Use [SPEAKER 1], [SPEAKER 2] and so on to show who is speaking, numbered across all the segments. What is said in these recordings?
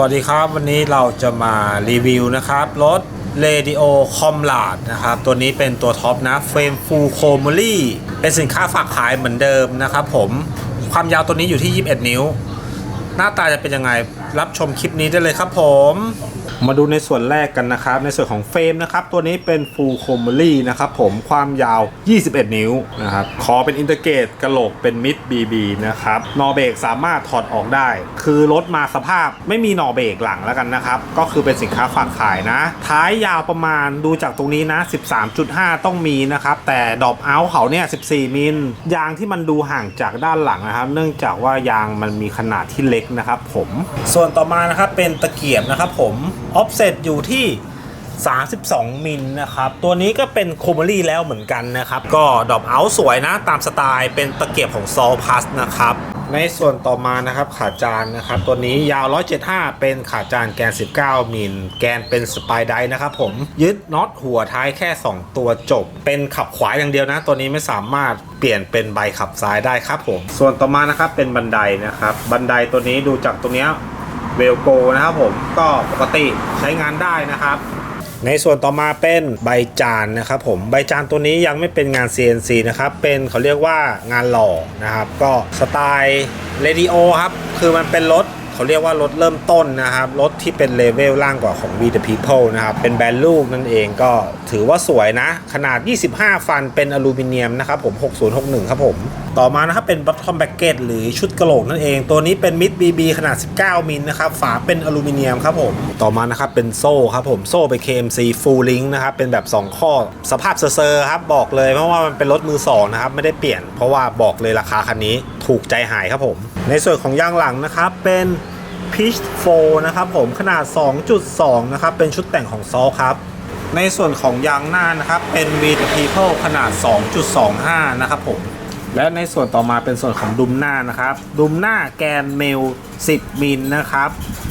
[SPEAKER 1] วัสดีครับ วันนี้เราจะมารีวิวนะครับรถ Radio c o m l a d นะครับ ตัวนี้เป็นตัวท็อปนะเฟรมฟูลโคม l ลี่เป็นสินค้าฝากขายเหมือนเดิมนะครับผมความยาวตัวนี้อยู่ที่ 21 นิ้ว หน้าตาจะเป็นยังไงรับชมคลิปนี้ได้เลยครับผม มาดูในส่วนแรกกันนะครับ ในส่วนของเฟรมนะครับ ตัวนี้เป็น Full c o m e r y นะครับผมความยาว 21 นิ้วนะครับคอเป็นอินเตอร์เกตกระโหลกเป็นมิด BB นะครับนอเบรกสามารถถอดออกได้ คือรถมาสภาพไม่มีนอเบรกหลังแล้วกันนะครับ ก็คือเป็นสินค้าฝากขายนะ ท้ายยาวประมาณดูจากตรงนี้นะ 13.5 ต้องมีนะครับ แต่ดอปเอาท์เขาเนี่ย 14 มิลยางที่มันดูห่างจากด้านหลังนะครับ เนื่องจากว่ายางมันมีขนาดที่เล็กนะครับผมส่วนต่อมานะครับเป็นตะเกียบนะครับผม ออฟเซตอยู่ที่ 32 มิลนะครับ ตัวนี้ก็เป็นโคม e รี่แล้วเหมือนกันนะครับ ก็ดอปเอาท์สวยนะ ตามสไตล์เป็นตะเกียบของซอลพัสนะครับ ในส่วนต่อมานะครับขาจานนะครับ ตัวนี้ยาว 175 เป็นขาจานแกน 19 มิล แกนเป็นสไปไดนะครับผม ยึดน็อตหัวท้ายแค่ 2 ตัวจบ เป็นขับขวาอย่างเดียวนะ ตัวนี้ไม่สามารถเปลี่ยนเป็นใบขับซ้ายได้ครับผม ส่วนต่อมานะครับเป็นบันไดนะครับ บันไดตัวนี้ดูจากตรงเนี้ย เวลโกนะครับผมก็ปกติใช้งานได้นะครับในส่วนต่อมาเป็นใบจานนะครับผมใบจานตัวนี้ยังไม่เป็นงาน CNC นะครับเป็นเขาเรียกว่างานหล่อนะครับก็สไตล์เรดิโอครับคือมันเป็นรถเขาเรียกว่ารถเริ่มต้นนะครับรถที่เป็นเลเวลล่างกว่าของ We the People นะครับเป็นแบรนด์ลูกนั่นเองก็ถือว่าสวยนะ ขนาด 25 ฟันเป็นอลูมิเนียมนะครับผม 6061 ครับผม ต่อมานะครับเป็น bottom bracket หรือชุดกระโหลกนั่นเอง ตัวนี้เป็น mid BB ขนาด 19 มิลนะครับ ฝาเป็นอลูมิเนียมครับผม ต่อมานะครับเป็นโซ่ครับผม โซ่เป็น KMC full link นะครับ เป็นแบบ 2 ข้อ สภาพเซอร์ครับ บอกเลยเพราะว่ามันเป็นรถมือ 2 นะครับ ไม่ได้เปลี่ยน เพราะว่าบอกเลยราคาคันนี้ถูกใจหายครับผม ในส่วนของยางหลังนะครับเป็น Pitch 4นะครับผมขนาด 2.2 นะครับ เป็นชุดแต่งของซอครับในส่วนของยางหน้านะครับเป็น V t e People ขนาด 2.25 นะครับผม และในส่วนต่อมาเป็นส่วนของดุมหน้านะครับ ดุมหน้าแกนเมล 10 มิลนะครับ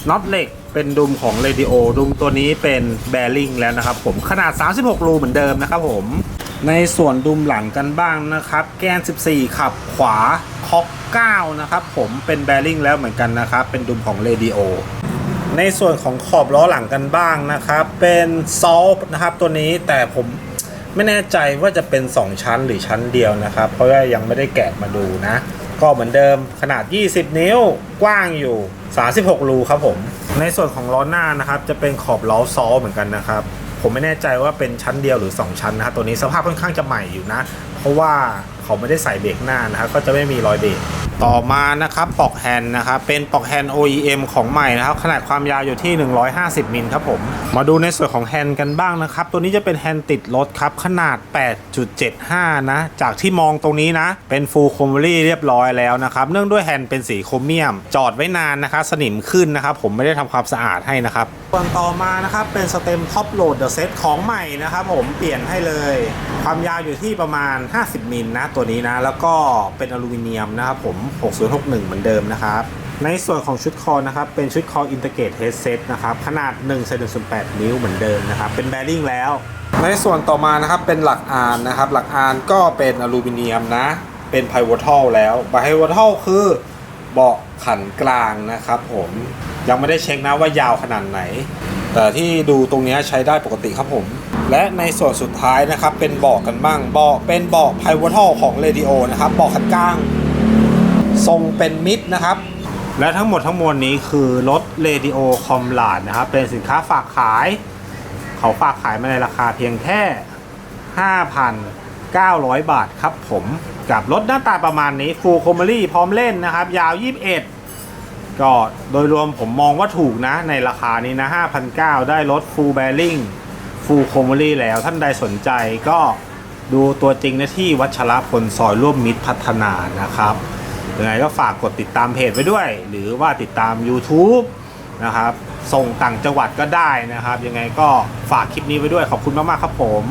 [SPEAKER 1] น็อตเหล็กเป็นดุมของ Radio ดุมตัวนี้เป็นแบริ่งแล้วนะครับผมขนาด 36 รูเหมือนเดิมนะครับผมในส่วนดุมหลังกันบ้างนะครับ แกน 14 ขับขวาคอก9นะครับผมเป็นแบริ่งแล้วเหมือนกันนะครับ เป็นดุมของ Radio ในส่วนของขอบล้อหลังกันบ้างนะครับ เป็นซอลนะครับตัวนี้แต่ผม ไม่แน่ใจว่าจะเป็น 2 ชั้นหรือชั้นเดียวนะครับ เพราะว่ายังไม่ได้แกะมาดูนะ ก็เหมือนเดิมขนาด 20 นิ้วกว้างอยู่ 36 รูครับผม ในส่วนของล้อหน้านะครับ จะเป็นขอบล้อซอลเหมือนกันนะครับ ผมไม่แน่ใจว่าเป็นชั้นเดียวหรือ 2 ชั้นนะครับตัวนี้สภาพค่อนข้างจะใหม่อยู่นะ เพราะว่าเขาไม่ได้ใส่เบรกหน้านะครับก็จะไม่มีรอยเบรก ต่อมานะครับปลอกแฮน์นะครับเป็นปลอกแฮน์ OEM ของใหม่นะครับขนาดความยาวอยู่ที่ 150มิลครับผมมาดูในส่วนของแฮน์กันบ้างนะครับตัวนี้จะเป็นแฮน์ติดรถครับขนาด 8.75 นะจากที่มองตรงนี้นะ เป็นฟูลโคมรี่เรียบร้อยแล้วนะครับเนื่องด้วยแฮน์เป็นสีโครเมียม จอดไว้นานนะครับสนิมขึ้นนะครับผมไม่ได้ทำความสะอาดให้นะครับส่วนต่อมานะครับเป็นสเต็มท็อปโหลดเดอะเซตของใหม่นะครับผมเปลี่ยนให้เลย ความยาวอยู่ที่ประมาณ 50มิลนะตัวนี้นะแล้วก็เป็นอลูมิเนียมนะครับผม6061 เหมือนเดิมนะครับ ในส่วนของชุดคอนะครับ เป็นชุดคออินเตอร์เกตเฮดเซตนะครับ ขนาด1เซนติ8นิ้วเหมือนเดิมนะครับ เป็นแบริ่งแล้ว ในส่วนต่อมานะครับเป็นหลักอานนะครับ หลักอานก็เป็นอลูมิเนียมนะ เป็นไพวอทัลแล้วไพวอทัลคือเบาะขันกลางนะครับผมยังไม่ได้เช็คนะว่ายาวขนาดไหน แต่ที่ดูตรงนี้ใช้ได้ปกติครับผม และในส่วนสุดท้ายนะครับเป็นเบาะกันบ้างเบาะเป็นเบาะไพวอทัลของ Radio นะครับเบาะขันกลาง ทรงเป็นมิดนะครับ และทั้งหมดทั้งมวลนี้คือรถ Radio c o m l a d นะครับ เป็นสินค้าฝากขาย เขาฝากขายมาในราคาเพียงแค่ 5,900 บาทครับผมกับรถหน้าตาประมาณนี้ Full c o m e r y พร้อมเล่นนะครับ ยาว 21 ก็โดยรวมผมมองว่าถูกนะ ในราคานี้นะ5,900 ได้รถ Full Bearing Full c o m e r y แล้วท่านใดสนใจก็ดูตัวจริงนะที่วัชรพลซอยร่วมมิตรพัฒนานะครับ ยังไงก็ฝากกดติดตามเพจไว้ด้วย หรือว่าติดตาม YouTube นะครับ ส่งต่างจังหวัดก็ได้นะครับ ยังไงก็ฝากคลิปนี้ไว้ด้วยขอบคุณมาก ๆ ครับผม